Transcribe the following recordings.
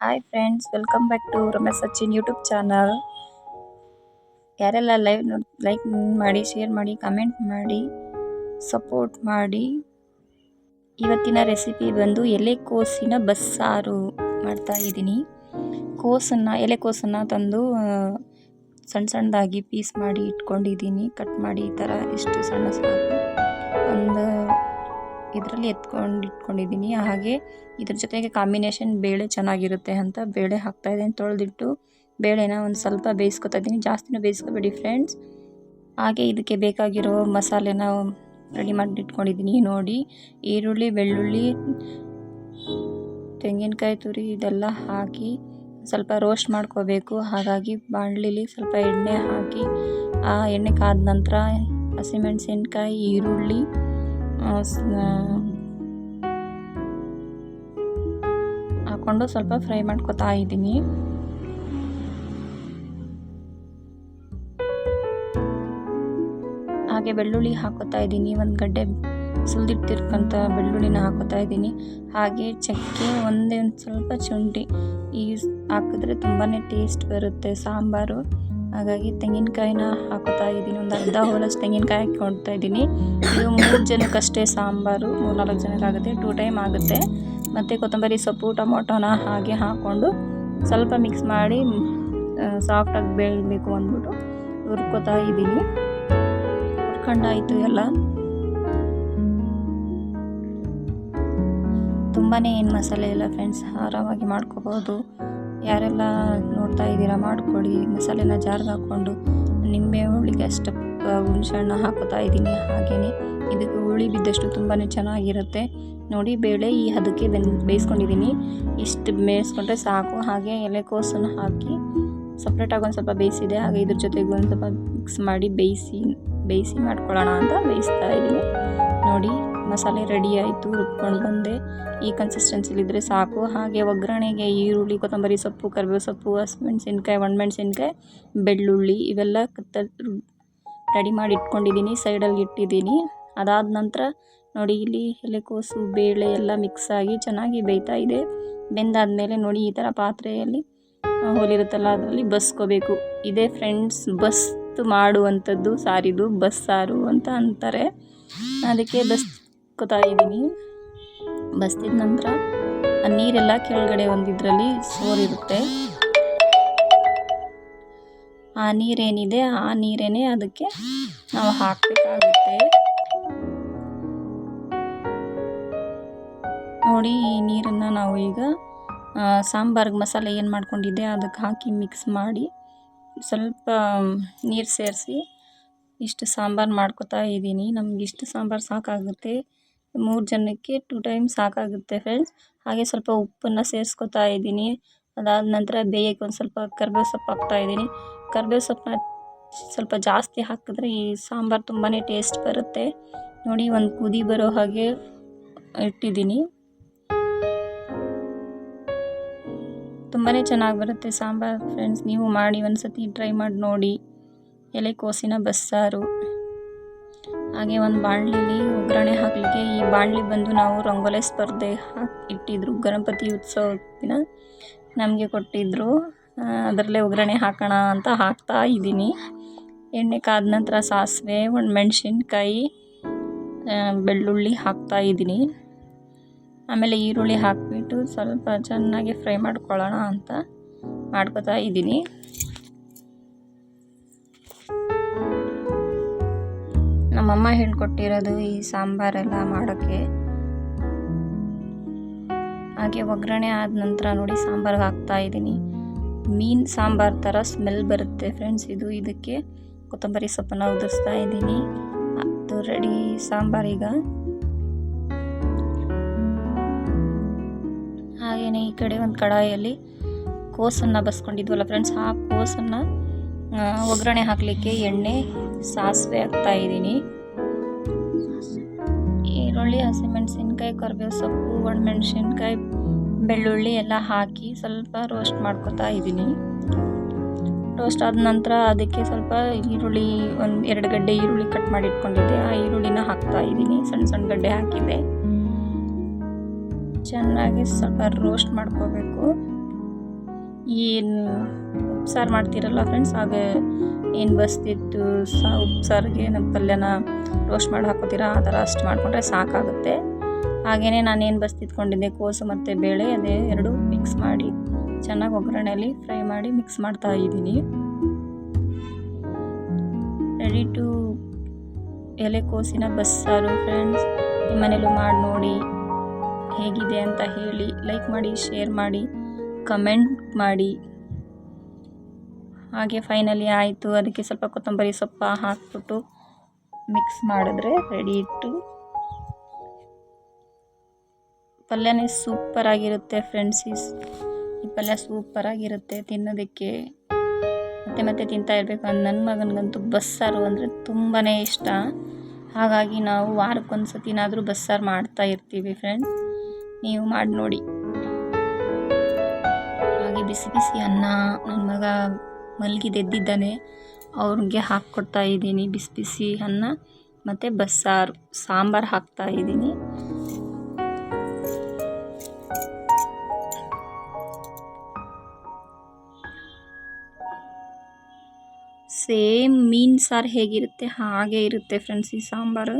Hi friends welcome back to Ramesh Sachin YouTube channel ಯಾರೆಲ್ಲ live like ಮಾಡಿ share ಮಾಡಿ comment ಮಾಡಿ support ಮಾಡಿ, ಇವತ್ತಿನ ರೆಸಿಪಿ ಬಂದು ಎಲೆಕೋಸಿನ ಬಸ್ಸಾರು ಮಾಡ್ತಾ ಇದ್ದೀನಿ. ಕೋಸನ್ನು, ಎಲೆಕೋಸನ್ನು ತಂದು ಸಣ್ಣ ಸಣ್ಣದಾಗಿ ಪೀಸ್ ಮಾಡಿ ಇಟ್ಕೊಂಡಿದ್ದೀನಿ. ಕಟ್ ಮಾಡಿ ಈ ಥರ ಇಷ್ಟು ಸಣ್ಣ ಸಣ್ಣ ಒಂದು ಇದರಲ್ಲಿ ಎತ್ಕೊಂಡು ಇಟ್ಕೊಂಡಿದ್ದೀನಿ. ಹಾಗೆ ಇದ್ರ ಜೊತೆಗೆ ಕಾಂಬಿನೇಷನ್ ಬೇಳೆ ಚೆನ್ನಾಗಿರುತ್ತೆ ಅಂತ ಬೇಳೆ ಹಾಕ್ತಾ ಇದ್ದೀನಿ. ತೊಳೆದಿಟ್ಟು ಬೇಳೆನ ಒಂದು ಸ್ವಲ್ಪ ಬೇಯಿಸ್ಕೊತಾ ಇದ್ದೀನಿ. ಜಾಸ್ತಿನೂ ಬೇಯಿಸ್ಕೋಬೇಡಿ ಫ್ರೆಂಡ್ಸ್ ಹಾಗೆ ಇದಕ್ಕೆ ಬೇಕಾಗಿರೋ ಮಸಾಲೆನ ರೆಡಿ ಮಾಡಿ ಇಟ್ಕೊಂಡಿದ್ದೀನಿ ನೋಡಿ ಈರುಳ್ಳಿ, ಬೆಳ್ಳುಳ್ಳಿ, ತೆಂಗಿನಕಾಯಿ ತುರಿ ಇದೆಲ್ಲ ಹಾಕಿ ಸ್ವಲ್ಪ ರೋಸ್ಟ್ ಮಾಡ್ಕೋಬೇಕು. ಹಾಗಾಗಿ ಬಾಣಲಿಲಿ ಸ್ವಲ್ಪ ಎಣ್ಣೆ ಹಾಕಿ, ಆ ಎಣ್ಣೆ ಕಾದ ನಂತರ ಹಸಿಮೆಣಸಿನ್ಕಾಯಿ, ಈರುಳ್ಳಿ ಹಾಕೊಂಡು ಸ್ವಲ್ಪ ಫ್ರೈ ಮಾಡ್ಕೊತಾ ಇದ್ದೀನಿ. ಹಾಗೆ ಬೆಳ್ಳುಳ್ಳಿ ಹಾಕೋತಾ ಇದ್ದೀನಿ. ಒಂದು ಗಡ್ಡೆ ಸುಲಿದಿಟ್ಟಿರ್ಕಂಥ ಬೆಳ್ಳುಳ್ಳಿನ ಹಾಕೋತಾ ಇದ್ದೀನಿ. ಹಾಗೆ ಚಕ್ಕೆ ಒಂದೇ ಒಂದು ಸ್ವಲ್ಪ ಶುಂಠಿ ಈ ಹಾಕಿದ್ರೆ ತುಂಬಾ ಟೇಸ್ಟ್ ಬರುತ್ತೆ. ಸಾಂಬಾರು ಹಾಗಾಗಿ ತೆಂಗಿನಕಾಯಿನ ಹಾಕೋತಾ ಇದ್ದೀನಿ. ಒಂದು ಅರ್ಧ ಹೋಲಸ್ ತೆಂಗಿನಕಾಯಿ ಹಾಕೊಳ್ತಾ ಇದ್ದೀನಿ. ಇದು ಮೂರು ಜನಕ್ಕಷ್ಟೇ ಸಾಂಬಾರು ಮೂರು ನಾಲ್ಕು ಜನಕ್ಕಾಗುತ್ತೆ. ಟೂ ಟೈಮ್ ಆಗುತ್ತೆ. ಮತ್ತು ಕೊತ್ತಂಬರಿ ಸೊಪ್ಪು, ಟೊಮೊಟೊನ ಹಾಗೆ ಹಾಕ್ಕೊಂಡು ಸ್ವಲ್ಪ ಮಿಕ್ಸ್ ಮಾಡಿ ಸಾಫ್ಟಾಗಿ ಬೇಯಬೇಕು ಅಂದ್ಬಿಟ್ಟು ಹುರ್ಕೋತಾ ಇದ್ದೀನಿ. ಹುರ್ಕೊಂಡಾಯಿತು ಎಲ್ಲ. ತುಂಬಾ ಏನು ಮಸಾಲೆ ಎಲ್ಲ ಫ್ರೆಂಡ್ಸ್ ಆರಾಮಾಗಿ ಮಾಡ್ಕೋಬೋದು. ಯಾರೆಲ್ಲ ನೋಡ್ತಾ ಇದ್ದೀರಾ ಮಾಡಿಕೊಡಿ ಮಸಾಲೆನ ಜಾರ್ಗೆ ಹಾಕ್ಕೊಂಡು ನಿಂಬೆ ಹುಳಿಗೆ ಅಷ್ಟು ಹುಣಸೆಹಣ್ಣು ಹಾಕೋತಾ ಇದ್ದೀನಿ. ಹಾಗೇ ಇದಕ್ಕೆ ಹುಳಿ ಬಿದ್ದಷ್ಟು ತುಂಬಾ ಚೆನ್ನಾಗಿರುತ್ತೆ. ನೋಡಿ, ಬೇಳೆ ಈ ಹದಕ್ಕೆ ಬೆನ್, ಬೇಯಿಸ್ಕೊಂಡಿದ್ದೀನಿ. ಇಷ್ಟು ಬೇಯಿಸ್ಕೊಂಡ್ರೆ ಸಾಕು. ಹಾಗೆ ಎಲೆಕೋಸನ್ನು ಹಾಕಿ ಸಪ್ರೇಟಾಗಿ ಒಂದು ಸ್ವಲ್ಪ ಬೇಯಿಸಿದೆ. ಹಾಗೆ ಇದ್ರ ಜೊತೆಗೆ ಒಂದು ಸ್ವಲ್ಪ ಮಿಕ್ಸ್ ಮಾಡಿ ಬೇಯಿಸಿ ಬೇಯಿಸಿ ಮಾಡ್ಕೊಳ್ಳೋಣ ಅಂತ ಬೇಯಿಸ್ತಾ ಇದ್ದೀನಿ. ನೋಡಿ. ಮಸಾಲೆ ರೆಡಿ ಆಯಿತು, ರುಬ್ಕೊಂಡು ಬಂದೆ. ಈ ಕನ್ಸಿಸ್ಟೆನ್ಸಿಲಿದ್ದರೆ ಸಾಕು. ಹಾಗೆ ಒಗ್ಗರಣೆಗೆ ಈರುಳ್ಳಿ, ಕೊತ್ತಂಬರಿ ಸೊಪ್ಪು, ಕರಿಬೇವು ಸೊಪ್ಪು, ಹಸಿಮೆಣ್ಸಿನ್ಕಾಯಿ, ಒಣಮೆಣ್ಸಿನ್ಕಾಯಿ, ಬೆಳ್ಳುಳ್ಳಿ ಇವೆಲ್ಲ ಕತ್ತ ರೆಡಿ ಮಾಡಿ ಇಟ್ಕೊಂಡಿದ್ದೀನಿ ಸೈಡಲ್ಲಿ ಇಟ್ಟಿದ್ದೀನಿ. ಅದಾದ ನಂತರ ನೋಡಿ ಇಲ್ಲಿ ಎಲೆಕೋಸು ಬೇಳೆ ಎಲ್ಲ ಮಿಕ್ಸ್ ಆಗಿ ಚೆನ್ನಾಗಿ ಬೇಯ್ತಾ ಇದೆ. ಬೆಂದಾದಮೇಲೆ ನೋಡಿ ಈ ಥರ ಪಾತ್ರೆಯಲ್ಲಿ ಹೋಲಿರುತ್ತಲ್ಲ, ಅದರಲ್ಲಿ ಬಸ್ಕೋಬೇಕು. ಇದೇ ಫ್ರೆಂಡ್ಸ್ ಬಸ್ತು ಮಾಡುವಂಥದ್ದು ಸಾರಿದು ಬಸ್ಸಾರು ಅಂತ ಅಂತಾರೆ. ಅದಕ್ಕೆ ಬಸ್ಕೋತಾ ಇದ್ದೀನಿ. ಬಸ್ತಿದ ನಂತರ ಆ ನೀರೆಲ್ಲ ಕೆಳಗಡೆ ಒಂದಿದ್ರಲ್ಲಿ ಸೋರಿರುತ್ತೆ. ಆ ನೀರೇನಿದೆ, ಆ ನೀರೇನೆ ಅದಕ್ಕೆ ನಾವು ಹಾಕಬೇಕಾಗುತ್ತೆ. ನೋಡಿ, ಈ ನೀರನ್ನು ನಾವು ಈಗ ಸಾಂಬಾರ್ಗೆ ಮಸಾಲೆ ಏನು ಮಾಡ್ಕೊಂಡಿದ್ದೆ ಅದಕ್ಕೆ ಹಾಕಿ ಮಿಕ್ಸ್ ಮಾಡಿ ಸ್ವಲ್ಪ ನೀರು ಸೇರಿಸಿ ಇಷ್ಟು ಸಾಂಬಾರು ಮಾಡ್ಕೊತಾ ಇದ್ದೀನಿ. ನಮ್ಗೆ ಇಷ್ಟು ಸಾಂಬಾರು ಸಾಕಾಗುತ್ತೆ. ಮೂರು ಜನಕ್ಕೆ ಟು ಟೈಮ್ ಸಾಕಾಗುತ್ತೆ ಫ್ರೆಂಡ್ಸ್ ಹಾಗೆ ಸ್ವಲ್ಪ ಉಪ್ಪನ್ನು ಸೇರಿಸ್ಕೊತಾ ಇದ್ದೀನಿ. ಅದಾದ ನಂತರ ಬೇಯಕ್ಕೆ ಒಂದು ಸ್ವಲ್ಪ ಕರ್ಬೇವು ಸೊಪ್ಪು ಹಾಕ್ತಾ ಇದ್ದೀನಿ. ಕರ್ಬೇವು ಸೊಪ್ಪನ್ನ ಸ್ವಲ್ಪ ಜಾಸ್ತಿ ಹಾಕಿದ್ರೆ ಈ ಸಾಂಬಾರು ತುಂಬಾ ಟೇಸ್ಟ್ ಬರುತ್ತೆ. ನೋಡಿ ಒಂದು ಕುದಿ ಬರೋ ಹಾಗೆ ಇಟ್ಟಿದ್ದೀನಿ. ತುಂಬಾ ಚೆನ್ನಾಗಿ ಬರುತ್ತೆ ಸಾಂಬಾರು ಫ್ರೆಂಡ್ಸ್ ನೀವು ಮಾಡಿ ಒಂದು ಸತಿ ಟ್ರೈ ಮಾಡಿ ನೋಡಿ. ಎಲೆಕೋಸಿನ ಬಸ್ಸಾರು. ಹಾಗೆ ಒಂದು ಬಾಣಲಿಲಿ ಒಗ್ಗರಣೆ ಹಾಕಲಿಕ್ಕೆ ಈ ಬಾಣಲಿ ಬಂದು ನಾವು ರಂಗೋಲಿ ಸ್ಪರ್ಧೆ ಹಾಕಿ ಇಟ್ಟಿದ್ರು. ಗಣಪತಿ ಉತ್ಸವ ದಿನ ನಮಗೆ ಕೊಟ್ಟಿದ್ದರು ಅದರಲ್ಲೇ ಒಗ್ಗರಣೆ ಹಾಕೋಣ ಅಂತ ಹಾಕ್ತಾ ಇದ್ದೀನಿ. ಎಣ್ಣೆ ಕಾದ ನಂತರ ಸಾಸಿವೆ, ಒಂದು ಮೆಣಸಿನ್ಕಾಯಿ ಬೆಳ್ಳುಳ್ಳಿ ಹಾಕ್ತಾ ಇದ್ದೀನಿ. ಆಮೇಲೆ ಈರುಳ್ಳಿ ಹಾಕಿಬಿಟ್ಟು ಸ್ವಲ್ಪ ಚೆನ್ನಾಗಿ ಫ್ರೈ ಮಾಡ್ಕೊಳ್ಳೋಣ ಅಂತ ಮಾಡ್ಕೋತಾ ಇದ್ದೀನಿ. ನಮ್ಮಮ್ಮ ಹೇಳ್ಕೊಟ್ಟಿರೋದು ಈ ಸಾಂಬಾರೆಲ್ಲ ಮಾಡೋಕ್ಕೆ. ಹಾಗೆ ಒಗ್ಗರಣೆ ಆದ ನಂತರ ನೋಡಿ ಸಾಂಬಾರ್ಗೆ ಹಾಕ್ತಾ ಇದ್ದೀನಿ. ಮೀನು ಸಾಂಬಾರು ಥರ ಸ್ಮೆಲ್ ಬರುತ್ತೆ ಫ್ರೆಂಡ್ಸ್ ಇದು. ಇದಕ್ಕೆ ಕೊತ್ತಂಬರಿ ಸೊಪ್ಪನ್ನು ಉದುರಿಸ್ತಾ ಇದ್ದೀನಿ. ಅದು ರೆಡಿ ಸಾಂಬಾರೀಗ ಹಾಗೆಯೇ ಈ ಕಡೆ ಒಂದು ಕಡಾಯಲ್ಲಿ ಕೋಸನ್ನು ಬಸ್ಕೊಂಡಿದ್ವಲ್ಲ ಫ್ರೆಂಡ್ಸ್, ಆ ಕೋಸನ್ನು ಒಗ್ಗರಣೆ ಹಾಕಲಿಕ್ಕೆ ಎಣ್ಣೆ, ಸಾಸಿವೆ ಹಾಕ್ತಾ ಇದ್ದೀನಿ. ಈರುಳ್ಳಿ ಹಸಿಮೆಣಸಿನ್ಕಾಯಿ ಕರಿಬೇವು ಸೊಪ್ಪು ಒಣಮೆಣಸಿನ್ಕಾಯಿ, ಬೆಳ್ಳುಳ್ಳಿ ಎಲ್ಲ ಹಾಕಿ ಸ್ವಲ್ಪ ರೋಸ್ಟ್ ಮಾಡ್ಕೊತಾ ಇದ್ದೀನಿ. ರೋಸ್ಟ್ ಆದ ನಂತರ ಅದಕ್ಕೆ ಸ್ವಲ್ಪ ಈರುಳ್ಳಿ, ಒಂದು ಎರಡು ಗಡ್ಡೆ ಈರುಳ್ಳಿ ಕಟ್ ಮಾಡಿ ಇಟ್ಕೊಂಡಿದ್ದೆ. ಆ ಈರುಳ್ಳಿನ ಹಾಕ್ತಾ ಇದ್ದೀನಿ. ಸಣ್ಣ ಸಣ್ಣ ಗಡ್ಡೆ ಹಾಕಿದ್ದೆ ಚೆನ್ನಾಗಿ ಸ್ವಲ್ಪ ರೋಸ್ಟ್ ಮಾಡ್ಕೋಬೇಕು. ಏನು ಉಪ್ಸಾರು ಮಾಡ್ತೀರಲ್ಲ ಫ್ರೆಂಡ್ಸ್ ಹಾಗೆ ಏನು ಬಸ್ತಿತ್ತು ಸಾ, ಉಪ್ಸಾರಿಗೆ ನಮ್ಮ ಪಲ್ಯನ ರೋಸ್ಟ್ ಮಾಡಿ ಹಾಕೋತೀರ? ಆ ಥರ ಅಷ್ಟು ಮಾಡಿಕೊಂಡ್ರೆ ಸಾಕಾಗುತ್ತೆ. ಹಾಗೆಯೇ ನಾನೇನು ಬಸ್ತಿತ್ಕೊಂಡಿದ್ದೆ ಕೋಸು ಮತ್ತು ಬೇಳೆ, ಅದೇ ಎರಡು ಮಿಕ್ಸ್ ಮಾಡಿ ಚೆನ್ನಾಗಿ ಒಗ್ಗರಣೆಯಲ್ಲಿ ಫ್ರೈ ಮಾಡಿ ಮಿಕ್ಸ್ ಮಾಡ್ತಾ ಇದ್ದೀನಿ. ರೆಡಿ ಟು ಎಲೆಕೋಸಿನ ಬಸ್ಸಾರು ಫ್ರೆಂಡ್ಸ್ ನಿಮ್ಮನೇಲೂ ಮಾಡಿ ನೋಡಿ ಹೇಗಿದೆ ಅಂತ ಹೇಳಿ ಲೈಕ್ ಮಾಡಿ ಶೇರ್ ಮಾಡಿ ಕಮೆಂಟ್ ಮಾಡಿ. ಹಾಗೆ ಫೈನಲಿ ಆಯಿತು. ಅದಕ್ಕೆ ಸ್ವಲ್ಪ ಕೊತ್ತಂಬರಿ ಸೊಪ್ಪು ಹಾಕಿಬಿಟ್ಟು ಮಿಕ್ಸ್ ಮಾಡಿದ್ರೆ ರೆಡಿ ಇಟ್ಟು ಪಲ್ಯನೇ ಸೂಪರಾಗಿರುತ್ತೆ ಫ್ರೆಂಡ್ಸ್ ಈ ಪಲ್ಯ ಸೂಪರಾಗಿರುತ್ತೆ ತಿನ್ನೋದಕ್ಕೆ. ಮತ್ತೆ ಮತ್ತೆ ತಿಂತಾ ಇರಬೇಕು ನನ್ನ ಮಗನಿಗಂತೂ ಬಸ್ಸಾರು ಅಂದರೆ ತುಂಬಾ ಇಷ್ಟ. ಹಾಗಾಗಿ ನಾವು ವಾರಕ್ಕೊಂದು ಸತಿನಾದರೂ ಬಸ್ಸಾರು ಮಾಡ್ತಾ ಇರ್ತೀವಿ ಫ್ರೆಂಡ್ಸ್ ನೀವು ಮಾಡಿ ನೋಡಿ ಹಾಗೆ ಬಿಸಿ ಬಿಸಿ ಅನ್ನ ನನ್ನ ಮಗ ಮಲಗಿದೆದ್ದಿದ್ದಾನೆ. ಅವ್ರಿಗೆ ಹಾಕ್ಕೊಡ್ತಾ ಇದ್ದೀನಿ ಬಿಸಿ ಬಿಸಿ ಅನ್ನ, ಮತ್ತು ಬಸ್ಸಾರು, ಸಾಂಬಾರು ಹಾಕ್ತಾ ಇದ್ದೀನಿ. ಸೇಮ್ ಮೀನು ಸಾರು ಹೇಗಿರುತ್ತೆ? ಹಾಗೆ ಇರುತ್ತೆ ಫ್ರೆಂಡ್ಸ್ ಈ ಸಾಂಬಾರು.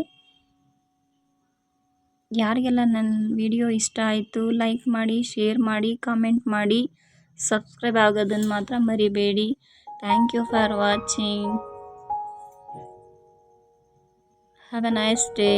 ಯಾರಿಗೆಲ್ಲ ನನ್ನ ವಿಡಿಯೋ ಇಷ್ಟ ಆಯಿತು, ಲೈಕ್ ಮಾಡಿ, ಶೇರ್ ಮಾಡಿ, ಕಾಮೆಂಟ್ ಮಾಡಿ. ಸಬ್ಸ್ಕ್ರೈಬ್ ಆಗೋದನ್ನು ಮಾತ್ರ ಮರಿಬೇಡಿ thank you for watching have a nice day